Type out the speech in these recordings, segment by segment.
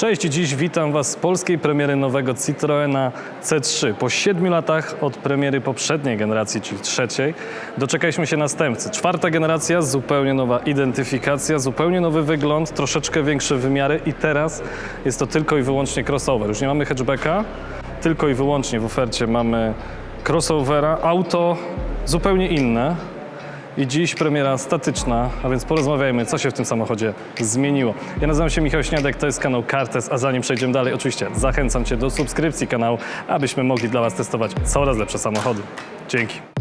Cześć, dziś witam Was z polskiej premiery nowego Citroena C3. Po 7 latach od premiery poprzedniej generacji, czyli trzeciej, doczekaliśmy się następcy. Czwarta generacja, zupełnie nowa identyfikacja, zupełnie nowy wygląd, troszeczkę większe wymiary i teraz jest to tylko i wyłącznie crossover. Już nie mamy hatchbacka, tylko i wyłącznie w ofercie mamy crossovera, auto zupełnie inne. I dziś premiera statyczna, a więc porozmawiajmy, co się w tym samochodzie zmieniło. Ja nazywam się Michał Śniadek, to jest kanał Cartes, a zanim przejdziemy dalej, oczywiście zachęcam Cię do subskrypcji kanału, abyśmy mogli dla Was testować coraz lepsze samochody. Dzięki.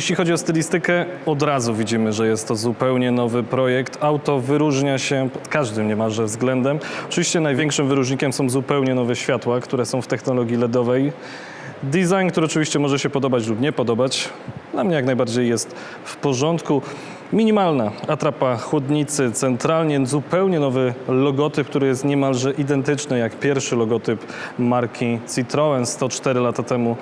Jeśli chodzi o stylistykę, od razu widzimy, że jest to zupełnie nowy projekt. Auto wyróżnia się pod każdym niemalże względem. Oczywiście największym wyróżnikiem są zupełnie nowe światła, które są w technologii LEDowej. Design, który oczywiście może się podobać lub nie podobać, dla mnie jak najbardziej jest w porządku. Minimalna atrapa chłodnicy, centralnie zupełnie nowy logotyp, który jest niemalże identyczny jak pierwszy logotyp marki Citroën 104 lata temu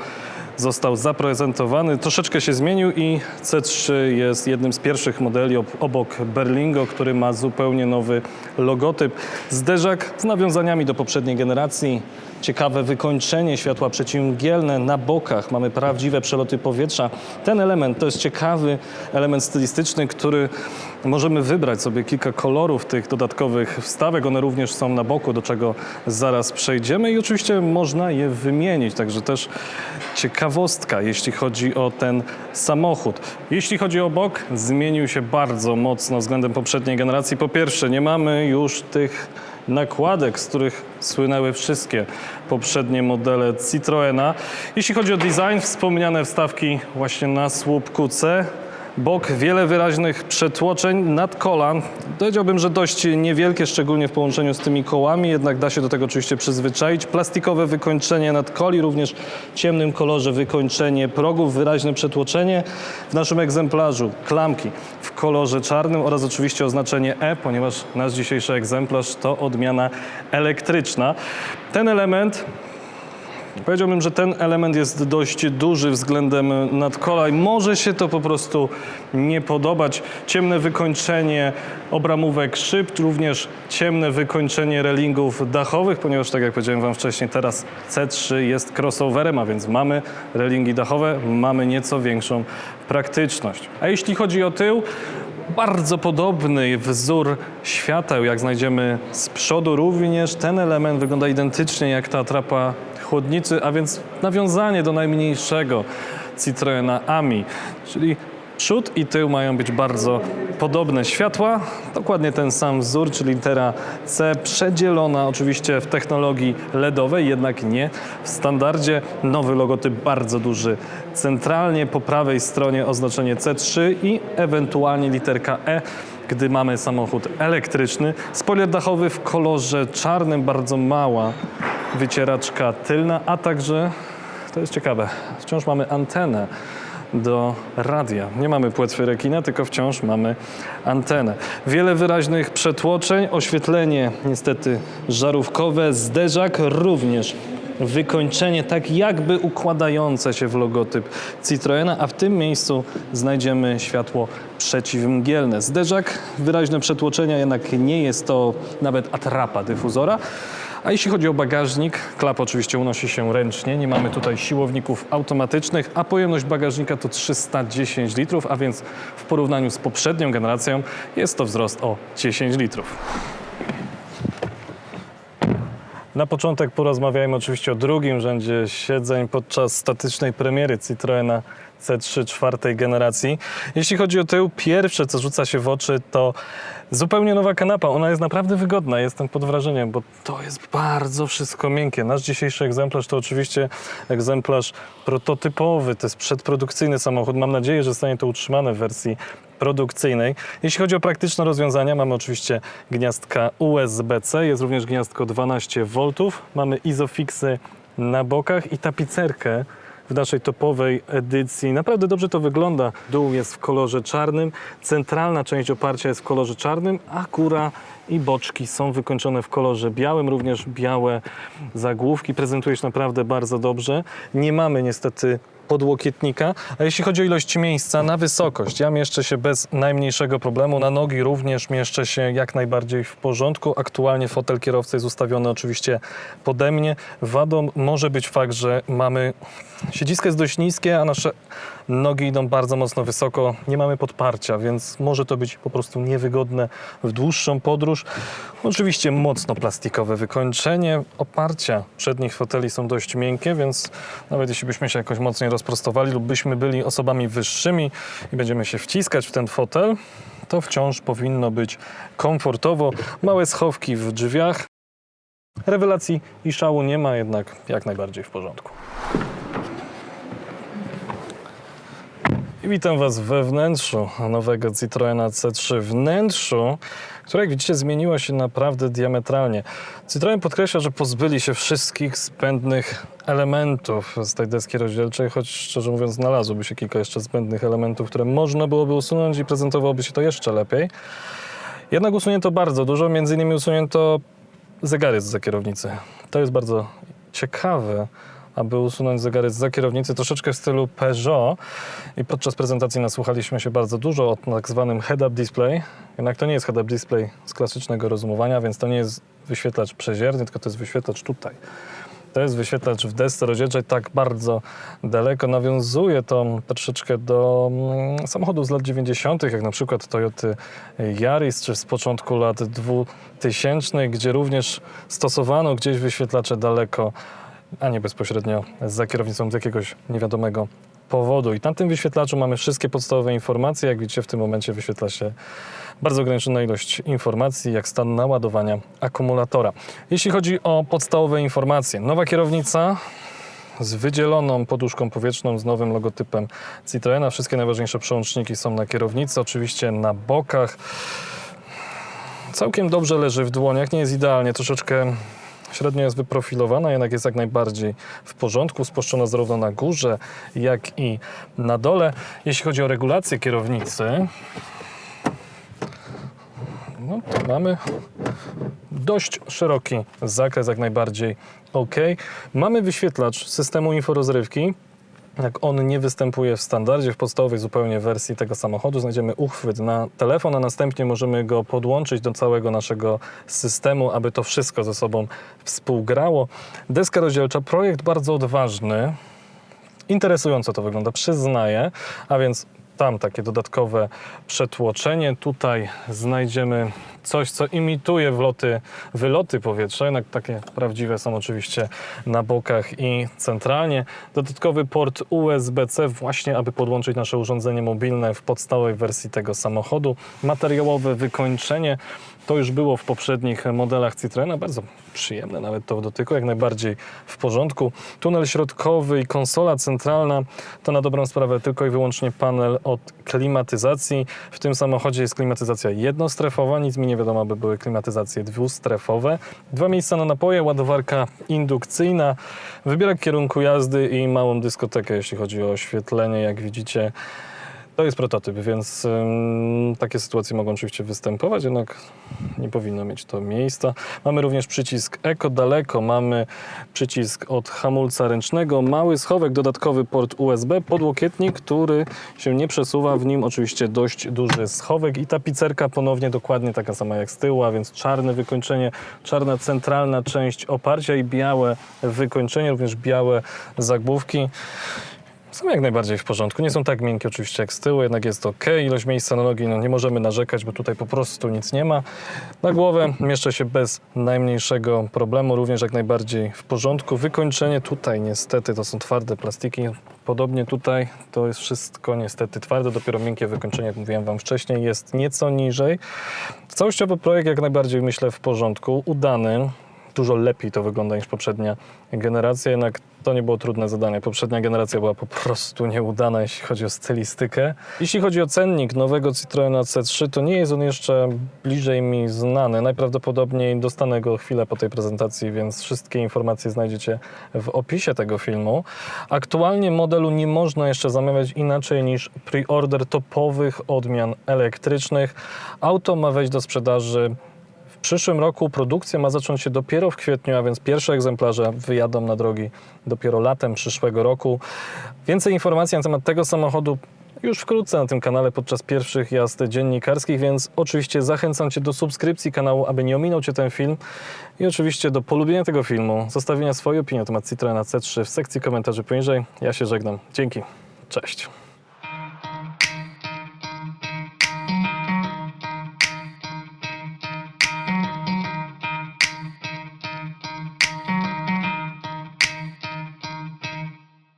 został zaprezentowany. Troszeczkę się zmienił i C3 jest jednym z pierwszych modeli ob- obok Berlingo, który ma zupełnie nowy logotyp. Zderzak z nawiązaniami do poprzedniej generacji. Ciekawe wykończenie światła przeciwmgielne na bokach. Mamy prawdziwe przeloty powietrza. Ten element to jest ciekawy element stylistyczny, który możemy wybrać sobie kilka kolorów tych dodatkowych wstawek. One również są na boku, do czego zaraz przejdziemy i oczywiście można je wymienić. Także też ciekawostka, jeśli chodzi o ten samochód. Jeśli chodzi o bok, zmienił się bardzo mocno względem poprzedniej generacji. Po pierwsze, nie mamy już tych nakładek, z których słynęły wszystkie poprzednie modele Citroena. Jeśli chodzi o design, wspomniane wstawki właśnie na słupku C. Bok, wiele wyraźnych przetłoczeń nad kolan. Powiedziałbym, że dość niewielkie, szczególnie w połączeniu z tymi kołami, jednak da się do tego oczywiście przyzwyczaić. Plastikowe wykończenie nad koli, również w ciemnym kolorze wykończenie progów, wyraźne przetłoczenie. W naszym egzemplarzu klamki w kolorze czarnym oraz oczywiście oznaczenie E, ponieważ nasz dzisiejszy egzemplarz to odmiana elektryczna. Ten element Powiedziałbym, że ten element jest dość duży względem nadkola i może się to po prostu nie podobać. Ciemne wykończenie obramówek szyb, również ciemne wykończenie relingów dachowych, ponieważ tak jak powiedziałem Wam wcześniej, teraz C3 jest crossoverem, a więc mamy relingi dachowe, mamy nieco większą praktyczność. A jeśli chodzi o tył, bardzo podobny wzór świateł, jak znajdziemy z przodu, również ten element wygląda identycznie jak ta atrapa chłodnicy, a więc nawiązanie do najmniejszego Citroena Ami, czyli przód i tył mają być bardzo podobne światła, dokładnie ten sam wzór, czyli litera C przedzielona oczywiście w technologii LEDowej, jednak nie w standardzie. Nowy logotyp bardzo duży centralnie, po prawej stronie oznaczenie C3 i ewentualnie literka E gdy mamy samochód elektryczny. Spoiler dachowy w kolorze czarnym, bardzo mała wycieraczka tylna, a także, to jest ciekawe, wciąż mamy antenę do radia. Nie mamy płetwy rekina, tylko wciąż mamy antenę. Wiele wyraźnych przetłoczeń, oświetlenie niestety żarówkowe, zderzak również wykończenie tak jakby układające się w logotyp Citroena, a w tym miejscu znajdziemy światło przeciwmgielne. Zderzak, wyraźne przetłoczenia, jednak nie jest to nawet atrapa dyfuzora. A jeśli chodzi o bagażnik, klap oczywiście unosi się ręcznie, nie mamy tutaj siłowników automatycznych, a pojemność bagażnika to 310 litrów, a więc w porównaniu z poprzednią generacją jest to wzrost o 10 litrów. Na początek porozmawiajmy oczywiście o drugim rzędzie siedzeń podczas statycznej premiery Citroena C3 czwartej generacji. Jeśli chodzi o tył, pierwsze co rzuca się w oczy to zupełnie nowa kanapa. Ona jest naprawdę wygodna, jestem pod wrażeniem, bo to jest bardzo wszystko miękkie. Nasz dzisiejszy egzemplarz to oczywiście egzemplarz prototypowy, to jest przedprodukcyjny samochód. Mam nadzieję, że zostanie to utrzymane w wersji produkcyjnej. Jeśli chodzi o praktyczne rozwiązania, mamy oczywiście gniazdka USB-C, jest również gniazdko 12 V, mamy izofixy na bokach i tapicerkę w naszej topowej edycji. Naprawdę dobrze to wygląda. Dół jest w kolorze czarnym, centralna część oparcia jest w kolorze czarnym, a góra i boczki są wykończone w kolorze białym, również białe zagłówki. Prezentuje się naprawdę bardzo dobrze. Nie mamy niestety podłokietnika, a jeśli chodzi o ilość miejsca na wysokość, ja mieszczę się bez najmniejszego problemu. Na nogi również mieszczę się jak najbardziej w porządku. Aktualnie fotel kierowcy jest ustawiony oczywiście pode mnie. Wadą może być fakt, że mamy siedzisko jest dość niskie, a nasze nogi idą bardzo mocno wysoko. Nie mamy podparcia, więc może to być po prostu niewygodne w dłuższą podróż. Oczywiście mocno plastikowe wykończenie. Oparcia przednich foteli są dość miękkie, więc nawet jeśli byśmy się jakoś mocniej rozprostowali lub byśmy byli osobami wyższymi i będziemy się wciskać w ten fotel, to wciąż powinno być komfortowo. Małe schowki w drzwiach. Rewelacji i szału nie ma, jednak jak najbardziej w porządku. I witam Was we wnętrzu nowego Citroena C3. Wnętrzu, które jak widzicie zmieniło się naprawdę diametralnie. Citroen podkreśla, że pozbyli się wszystkich zbędnych elementów z tej deski rozdzielczej, choć szczerze mówiąc znalazłoby się kilka jeszcze zbędnych elementów, które można byłoby usunąć i prezentowałoby się to jeszcze lepiej. Jednak usunięto bardzo dużo, między innymi usunięto zegary za kierownicy. To jest bardzo ciekawe, aby usunąć zegary za kierownicy troszeczkę w stylu Peugeot. I podczas prezentacji nasłuchaliśmy się bardzo dużo o tak zwanym head-up display. Jednak to nie jest head-up display z klasycznego rozumowania, więc to nie jest wyświetlacz przezierny, tylko to jest wyświetlacz tutaj. To jest wyświetlacz w desce rozdzielczej tak bardzo daleko. Nawiązuje to troszeczkę do mm, samochodów z lat 90., jak na przykład Toyoty Yaris, czy z początku lat 2000, gdzie również stosowano gdzieś wyświetlacze daleko, a nie bezpośrednio za kierownicą z jakiegoś niewiadomego powodu. I na tym wyświetlaczu mamy wszystkie podstawowe informacje. Jak widzicie, w tym momencie wyświetla się bardzo ograniczona ilość informacji, jak stan naładowania akumulatora. Jeśli chodzi o podstawowe informacje, nowa kierownica z wydzieloną poduszką powietrzną, z nowym logotypem Citroena. Wszystkie najważniejsze przełączniki są na kierownicy, oczywiście na bokach. Całkiem dobrze leży w dłoniach, nie jest idealnie, troszeczkę średnio jest wyprofilowana, jednak jest jak najbardziej w porządku, spuszczona zarówno na górze, jak i na dole. Jeśli chodzi o regulację kierownicy, no to mamy dość szeroki zakres, jak najbardziej ok. Mamy wyświetlacz systemu inforozrywki. Jak on nie występuje w standardzie, w podstawowej zupełnie wersji tego samochodu, znajdziemy uchwyt na telefon, a następnie możemy go podłączyć do całego naszego systemu, aby to wszystko ze sobą współgrało. Deska rozdzielcza, projekt bardzo odważny. Interesująco to wygląda, przyznaję. A więc tam takie dodatkowe przetłoczenie. Tutaj znajdziemy coś, co imituje wloty, wyloty powietrza. Jednak takie prawdziwe są oczywiście na bokach i centralnie. Dodatkowy port USB-C właśnie, aby podłączyć nasze urządzenie mobilne w podstawowej wersji tego samochodu. Materiałowe wykończenie. To już było w poprzednich modelach Citroena. Bardzo przyjemne nawet to w dotyku, jak najbardziej w porządku. Tunel środkowy i konsola centralna to na dobrą sprawę tylko i wyłącznie panel od klimatyzacji. W tym samochodzie jest klimatyzacja jednostrefowa, nic mi nie wiadomo, aby były klimatyzacje dwustrefowe. Dwa miejsca na napoje, ładowarka indukcyjna, wybierak kierunku jazdy i małą dyskotekę, jeśli chodzi o oświetlenie, jak widzicie. To jest prototyp, więc ym, takie sytuacje mogą oczywiście występować, jednak nie powinno mieć to miejsca. Mamy również przycisk Eco daleko, mamy przycisk od hamulca ręcznego, mały schowek, dodatkowy port USB, podłokietnik, który się nie przesuwa, w nim oczywiście dość duży schowek i tapicerka ponownie dokładnie taka sama jak z tyłu, a więc czarne wykończenie, czarna centralna część oparcia i białe wykończenie, również białe zagłówki. Są jak najbardziej w porządku. Nie są tak miękkie oczywiście jak z tyłu, jednak jest ok. Ilość miejsca na nogi no nie możemy narzekać, bo tutaj po prostu nic nie ma. Na głowę mieszczę się bez najmniejszego problemu, również jak najbardziej w porządku. Wykończenie tutaj niestety to są twarde plastiki. Podobnie tutaj to jest wszystko niestety twarde, dopiero miękkie wykończenie, jak mówiłem Wam wcześniej, jest nieco niżej. Całościowy projekt jak najbardziej myślę w porządku, udany. Dużo lepiej to wygląda niż poprzednia generacja, jednak to nie było trudne zadanie. Poprzednia generacja była po prostu nieudana, jeśli chodzi o stylistykę. Jeśli chodzi o cennik nowego Citroena C3, to nie jest on jeszcze bliżej mi znany. Najprawdopodobniej dostanę go chwilę po tej prezentacji, więc wszystkie informacje znajdziecie w opisie tego filmu. Aktualnie modelu nie można jeszcze zamawiać inaczej niż pre-order topowych odmian elektrycznych. Auto ma wejść do sprzedaży w przyszłym roku produkcja ma zacząć się dopiero w kwietniu, a więc pierwsze egzemplarze wyjadą na drogi dopiero latem przyszłego roku. Więcej informacji na temat tego samochodu już wkrótce na tym kanale podczas pierwszych jazd dziennikarskich, więc oczywiście zachęcam Cię do subskrypcji kanału, aby nie ominął Cię ten film i oczywiście do polubienia tego filmu, zostawienia swojej opinii na temat Citroena C3 w sekcji komentarzy poniżej. Ja się żegnam. Dzięki. Cześć.